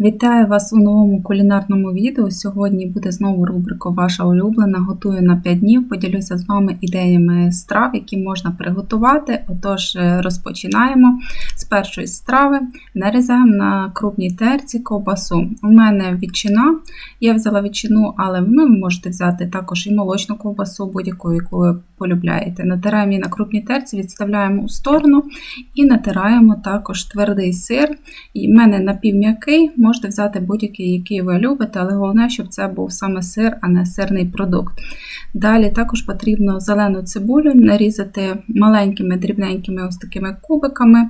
Вітаю вас у новому кулінарному відео. Сьогодні буде знову рубрика Ваша улюблена. Готую на 5 днів. Поділюся з вами ідеями страв, які можна приготувати. Отож, е, розпочинаємо з першої страви. Нарізаємо на крупній терці ковбасу. У мене відчина. Я взяла відчину, але ви можете взяти також і молочну ковбасу, будь-яку, яку ви полюбляєте. Натираємо її на крупній терці, відставляємо у сторону і натираємо також твердий сир. У мене напівм'який можете взяти будь-який, який ви любите, але головне, щоб це був саме сир, а не сирний продукт. Далі також потрібно зелену цибулю нарізати маленькими дрібненькими ось такими кубиками.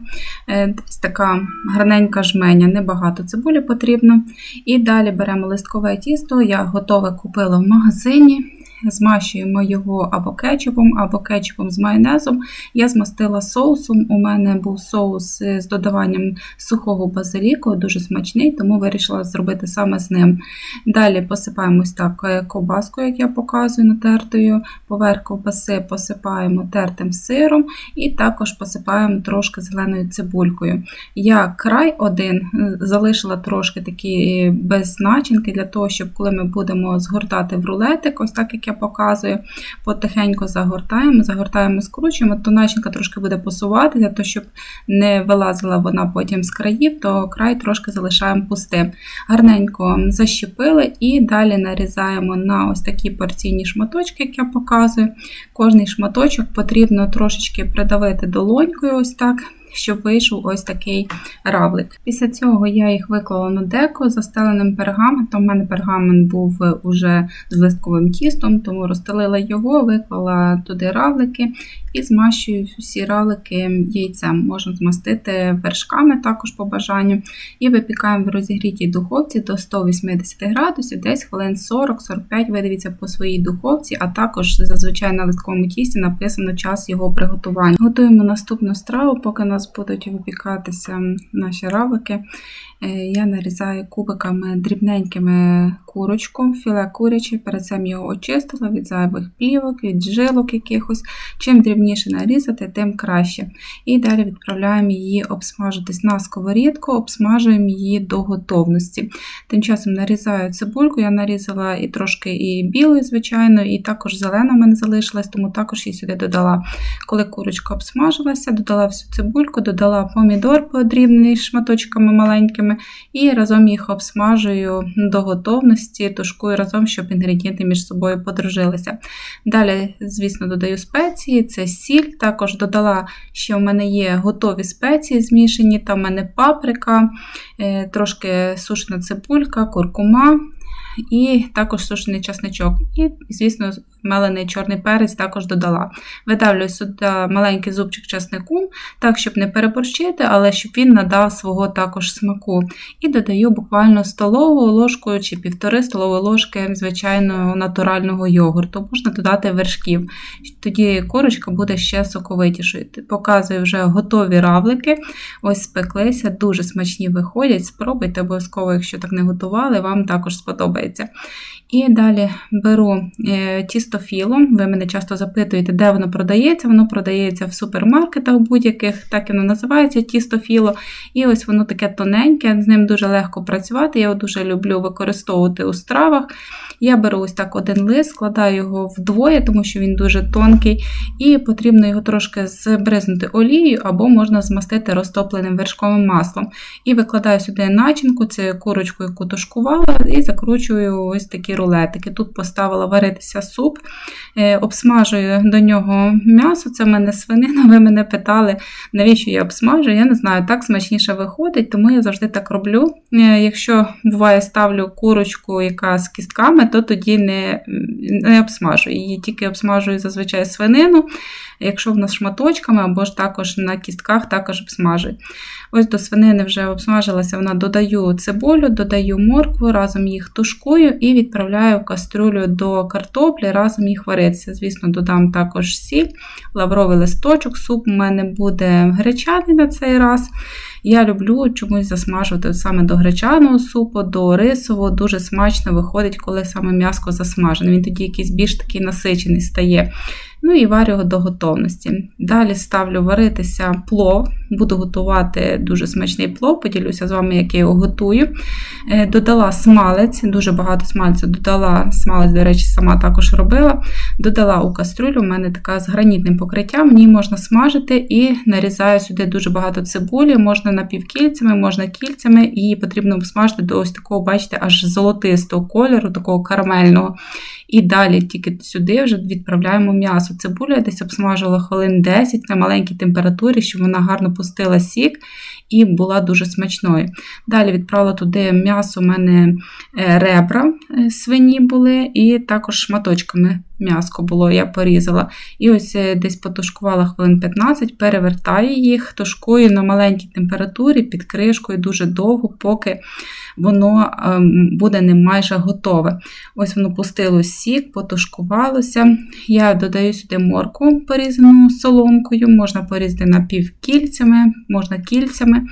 Е, десь така гарненька жменя, небагато цибулі потрібно. І далі беремо листкове тісто, я готове купила в магазині змащуємо його або кетчупом, або кетчупом з майонезом. Я змастила соусом. У мене був соус з додаванням сухого базиліку, дуже смачний, тому вирішила зробити саме з ним. Далі посипаємо ось так е, ковбаскою, як я показую, натертою. Поверх ковбаси посипаємо тертим сиром і також посипаємо трошки зеленою цибулькою. Я край один е, залишила трошки такі е, без начинки, для того, щоб коли ми будемо згортати в рулетик, ось так як я показую, потихеньку загортаємо, загортаємо, скручуємо, то начинка трошки буде посуватися, то щоб не вилазила вона потім з країв, то край трошки залишаємо пустим. Гарненько защепили і далі нарізаємо на ось такі порційні шматочки, як я показую. Кожний шматочок потрібно трошечки придавити долонькою, ось так щоб вийшов ось такий равлик. Після цього я їх виклала на деко застеленим пергаментом. У мене пергамент був уже з листковим тістом, тому розстелила його, виклала туди равлики і змащую всі равлики яйцем. Можна змастити вершками також по бажанню. І випікаємо в розігрітій духовці до 180 градусів, десь хвилин 40-45, видивіться по своїй духовці, а також зазвичай на листковому тісті написано час його приготування. Готуємо наступну страву, поки нас будуть випікатися наші равлики. Е, я нарізаю кубиками дрібненькими курочку, філе куряче, перед цим його очистила від зайвих плівок, від жилок якихось. Чим дрібніше нарізати, тим краще. І далі відправляємо її обсмажитись на сковорідку, обсмажуємо її до готовності. Тим часом нарізаю цибульку, я нарізала і трошки і білої, звичайно, і також зелена в мене залишилась, тому також її сюди додала. Коли курочка обсмажилася, додала всю цибульку, додала помідор подрібний шматочками маленькими спеціями і разом їх обсмажую до готовності, тушкую разом, щоб інгредієнти між собою подружилися. Далі, звісно, додаю спеції, це сіль. Також додала, що в мене є готові спеції змішані, там в мене паприка, е, трошки сушена цибулька, куркума. І також сушений часничок. І, звісно, мелений чорний перець також додала. Видавлюю сюди маленький зубчик часнику, так, щоб не переборщити, але щоб він надав свого також смаку. І додаю буквально столову ложку чи півтори столової ложки звичайного натурального йогурту. Можна додати вершків. Тоді корочка буде ще соковитішою. Показую вже готові равлики. Ось спеклися, дуже смачні виходять. Спробуйте обов'язково, якщо так не готували, вам також сподобається. І далі беру е, тісто філо. Ви мене часто запитуєте, де воно продається. Воно продається в супермаркетах будь-яких, так воно називається тісто філо. І ось воно таке тоненьке, з ним дуже легко працювати. Я його дуже люблю використовувати у стравах. Я беру ось так один лист, складаю його вдвоє, тому що він дуже тонкий, і потрібно його трошки збризнути олією або можна змастити розтопленим вершковим маслом. І викладаю сюди начинку, це курочку, яку тушкувала, і закручую ось такі рулетики. Тут поставила варитися суп, е, обсмажую до нього м'ясо, це в мене свинина. Ви мене питали, навіщо я обсмажую. Я не знаю, так смачніше виходить, тому я завжди так роблю. Е, якщо буває, ставлю курочку, яка з кістками, то тоді не не обсмажую. Її тільки обсмажую зазвичай свинину, якщо в нас шматочками, або ж також на кістках також обсмажую. Ось до свинини вже обсмажилася, вона додаю цибулю, додаю моркву, разом їх тушкую і відправляю в кастрюлю до картоплі, разом їх вариться. Звісно, додам також сіль, лавровий листочок, суп у мене буде гречаний на цей раз. Я люблю чомусь засмажувати саме до гречаного супу, до рисового. Дуже смачно виходить, коли саме м'яско засмажене. Він тоді якийсь більш такий насичений стає. Ну і варю його до готовності. Далі ставлю варитися плов, буду готувати дуже смачний плов, поділюся з вами, як я його готую. Е, додала смалець, дуже багато смальцю додала смалець, до речі, сама також робила. Додала у кастрюлю, у мене така з гранітним покриттям, в ній можна смажити і нарізаю сюди дуже багато цибулі, можна напівкільцями, можна кільцями, її потрібно смажити до ось такого, бачите, аж золотистого кольору, такого карамельного. І далі тільки сюди вже відправляємо м'ясо. Цибулю я десь обсмажувала хвилин 10 на маленькій температурі, щоб вона гарно пустила сік і була дуже смачною. Далі відправила туди м'ясо, у мене е, ребра е, свині були, і також шматочками м'яско було, я порізала. І ось е, десь потушкувала хвилин 15, перевертаю їх, тушкую на маленькій температурі під кришкою дуже довго, поки воно ем, буде не майже готове. Ось воно пустило сік, потушкувалося. Я додаю сюди морку, порізану соломкою, можна порізати напівкільцями, можна кільцями.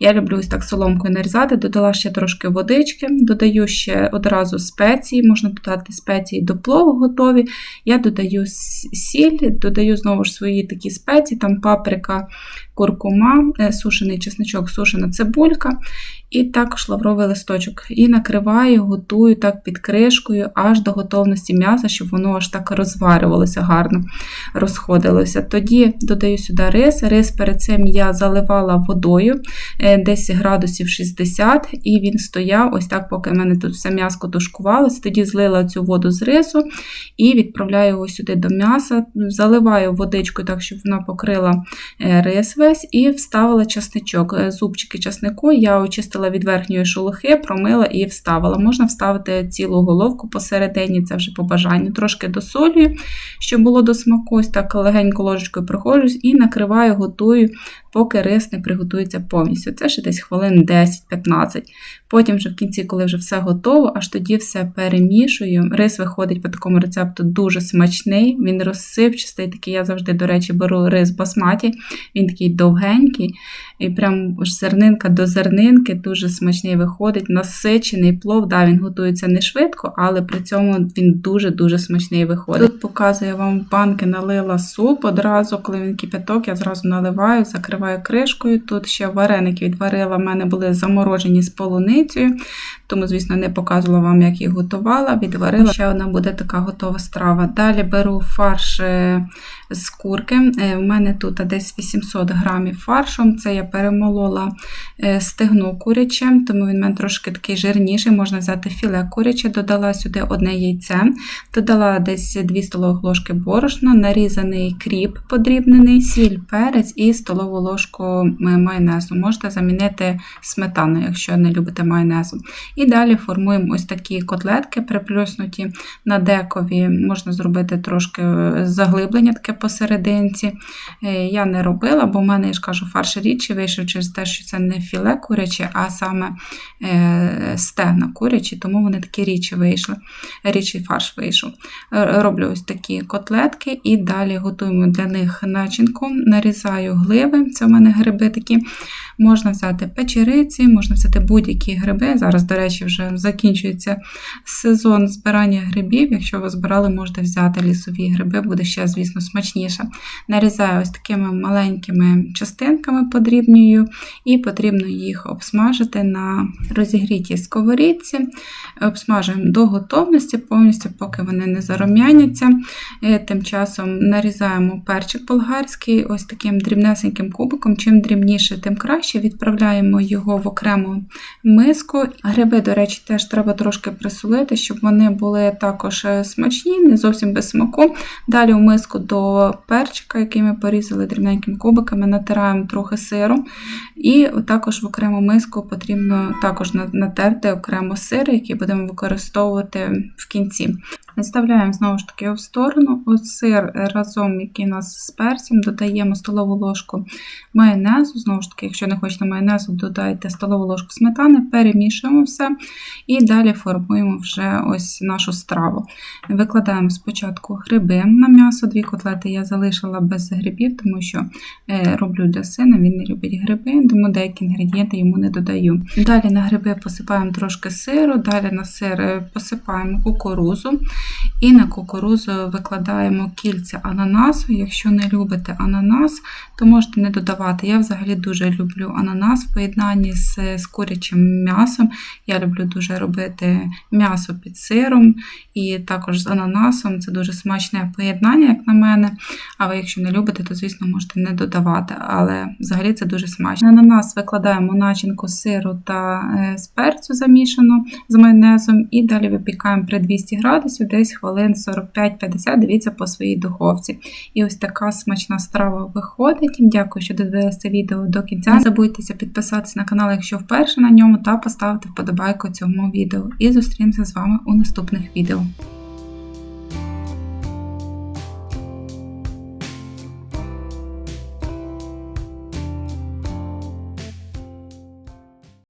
Я люблю ось так соломкою нарізати, додала ще трошки водички, додаю ще одразу спеції, можна додати спеції до плову готові. Я додаю сіль, додаю знову ж свої такі спеції, там паприка, куркума, е, сушений чесничок, сушена цибулька, і також лавровий листочок. І накриваю, готую так під кришкою аж до готовності м'яса, щоб воно аж так розварювалося гарно, розходилося. Тоді додаю сюди рис. Рис перед цим я заливала водою е, десь градусів 60, і він стояв, ось так, поки в мене тут все м'яско тушкувалося. Тоді злила цю воду з рису і відправляю його сюди до м'яса, заливаю водичкою так, щоб вона покрила е, рис весь, і вставила часничок. Е, зубчики часнику я очистила від верхньої шелухи, промила і вставила. Можна вставити цілу головку посередині, це вже по бажанню. Трошки досолюю, щоб було до смаку, ось так легенько ложечкою прохожусь і накриваю, готую поки рис не приготується повністю. Це ще десь хвилин 10-15. Потім, вже в кінці, коли вже все готово, аж тоді все перемішую. Рис виходить по такому рецепту дуже смачний, він розсипчастий, такий я завжди, до речі, беру рис басматі, він такий довгенький, і прям зернинка до зернинки дуже смачний виходить, насичений плов. Да, Він готується не швидко, але при цьому він дуже-дуже смачний виходить. Тут показую вам банки, налила суп одразу, коли він кипяток, я зразу наливаю, закриваю накриваю кришкою. Тут ще вареники відварила, в мене були заморожені з полуницею, тому, звісно, не показувала вам, як їх готувала. Відварила. Ще одна буде така готова страва. Далі беру фарш е, з курки. Е, у мене тут десь 800 грамів фаршом. Це я перемолола е, стегно куряче, тому він в мене трошки такий жирніший, можна взяти філе куряче, додала сюди одне яйце, додала десь 2 столових ложки борошна, нарізаний кріп подрібнений, сіль, перець і столову ложку майонезу. Можете замінити сметану, якщо не любите майонезу. І далі формуємо ось такі котлетки, приплюснуті на декові. Можна зробити трошки заглиблення таке посерединці. Е, я не робила, бо в мене, я ж кажу, фарш рідший вийшов через те, що це не філе куряче, а саме е, стегна курячі, тому вони такі рідші вийшли. Рідший фарш вийшов. Е, роблю ось такі котлетки і далі готуємо для них начинку, нарізаю гливи. Це в мене гриби такі. Можна взяти печериці, можна взяти будь-які гриби. Зараз, до речі, вже закінчується сезон збирання грибів. Якщо ви збирали, можете взяти лісові гриби, буде ще, звісно, смачніше. Нарізаю ось такими маленькими частинками подрібнюю, і потрібно їх обсмажити на розігрітій сковорідці. Обсмажуємо до готовності, повністю, поки вони не зарум'яняться. Е, тим часом нарізаємо перчик болгарський, ось таким дрібнесеньким кубиком. Чим дрібніше, тим краще. Відправляємо його в окрему миску. Гриби, до речі, теж треба трошки присолити, щоб вони були також е, смачні, не зовсім без смаку. Далі в миску до перчика, який ми порізали дрібненькими кубиками, натираємо трохи сиру. І також в окрему миску потрібно також натерти окремо сир, який будемо використовувати в кінці. Відставляємо знову ж таки в сторону. Ось сир разом, який у нас з перцем, додаємо столову ложку майонезу. Знову ж таки, якщо не хочете майонезу, додайте столову ложку сметани, перемішуємо все і далі формуємо вже ось нашу страву. Викладаємо спочатку гриби на м'ясо, дві котлети я залишила без грибів, тому що е, роблю для сина, він не любить гриби, тому деякі інгредієнти йому не додаю. Далі на гриби посипаємо трошки сиру, далі на сир е, посипаємо кукурузу і на кукурузу викладаємо кільця ананасу. Якщо не любите ананас, то можете не додавати. Я взагалі дуже люблю ананас в поєднанні з, з курячим м'ясом. Я люблю дуже робити м'ясо під сиром і також з ананасом. Це дуже смачне поєднання, як на мене. А ви, якщо не любите, то, звісно, можете не додавати. Але взагалі це дуже смачно. На ананас викладаємо начинку сиру та е, з перцю замішану з майонезом, і далі випікаємо при 200 градусів десь хвилин 45-50, дивіться по своїй духовці. І ось така смачна страва виходить. Дякую, що додивилися це відео до кінця. Не забудьтеся підписатися на канал, якщо вперше на ньому, та поставити вподобайку цьому відео. І зустрінемося з вами у наступних відео.